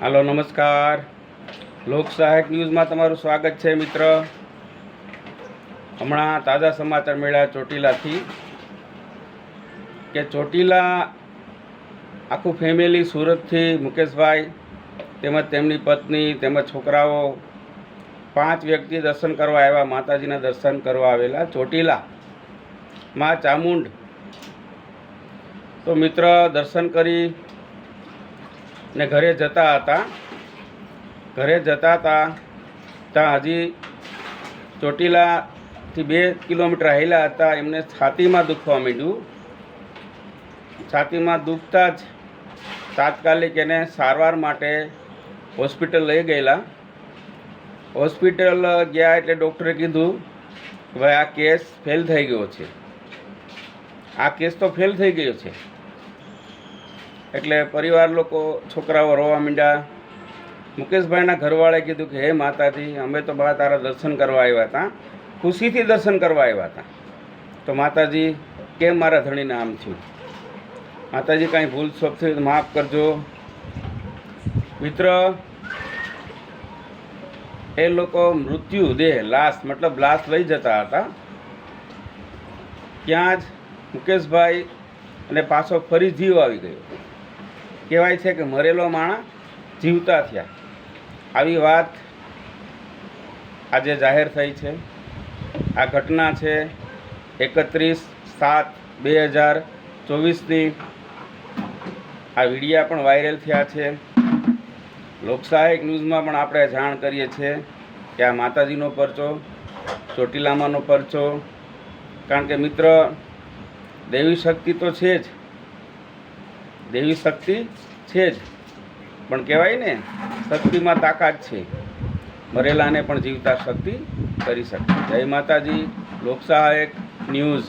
હાલો, નમસ્કાર. લોક સહાયક ન્યૂઝમાં તમારું સ્વાગત છે, મિત્ર. હમણાં તાજા સમાચાર મળ્યા ચોટીલાથી કે ચોટીલા આખું ફેમિલી સુરતથી મુકેશભાઈ તેમજ તેમની પત્ની તેમજ છોકરાઓ પાંચ વ્યક્તિ દર્શન કરવા આવ્યા, માતાજીના દર્શન કરવા આવેલા ચોટીલા માં ચામુંડ. તો મિત્ર, દર્શન કરી ને ઘરે જતા હતા. ઘરે જતા હતા. ત્યાં હજી ચોટીલાથી બે કિલોમીટર આવેલા હતા. એમને છાતીમાં દુખવા માંડ્યું. છાતીમાં દુખતા જ તાત્કાલિક એને સારવાર માટે હોસ્પિટલ લઈ ગયેલા. હોસ્પિટલ ગયા એટલે ડૉક્ટરે કીધું ભાઈ આ કેસ ફેલ થઈ ગયો છે. આ કેસ તો ફેલ થઈ ગયો છે. એટલે પરિવાર લોકો, છોકરાઓ રોવા માંડ્યા. મુકેશભાઈના ઘરવાળાએ કીધું કે, હે માતાજી, અમે તો બા તારા દર્શન કરવા આવ્યા હતા. ખુશીથી દર્શન કરવા આવ્યા હતા. તો માતાજી, કેમ મારા ધણીને આમ થયું? માતાજી, કાંઈ ભૂલ શોખ થઈ તો માફ કરજો. મિત્ર, એ લોકો મૃત્યુ દેહ, લાશ, મતલબ લાશ લઈ જતા હતા. ત્યાં જ મુકેશભાઈ અને પાછો ફરી જીવ આવી ગયો. કહેવાય છે કે મરેલો માણસ જીવતા થયા. આવી વાત આજે જાહેર થઈ છે. આ ઘટના છે એકત્રીસ સાત બે હજાર ચોવીસની. આ વિડીયા પણ વાયરલ થયા છે. લોકસાહિક ન્યૂઝમાં પણ આપણે જાણ કરીએ છીએ કે આ માતાજીનો પરચો, ચોટીલામાનો પરચો. કારણ કે મિત્ર, દેવી શક્તિ તો છે જ. દેવી શક્તિ છે જ. પણ કહેવાય ને, શક્તિમાં તાકાત છે. મરેલાને પણ જીવતા શક્તિ કરી શકે. જય માતાજી, લોકસહાયક ન્યૂઝ.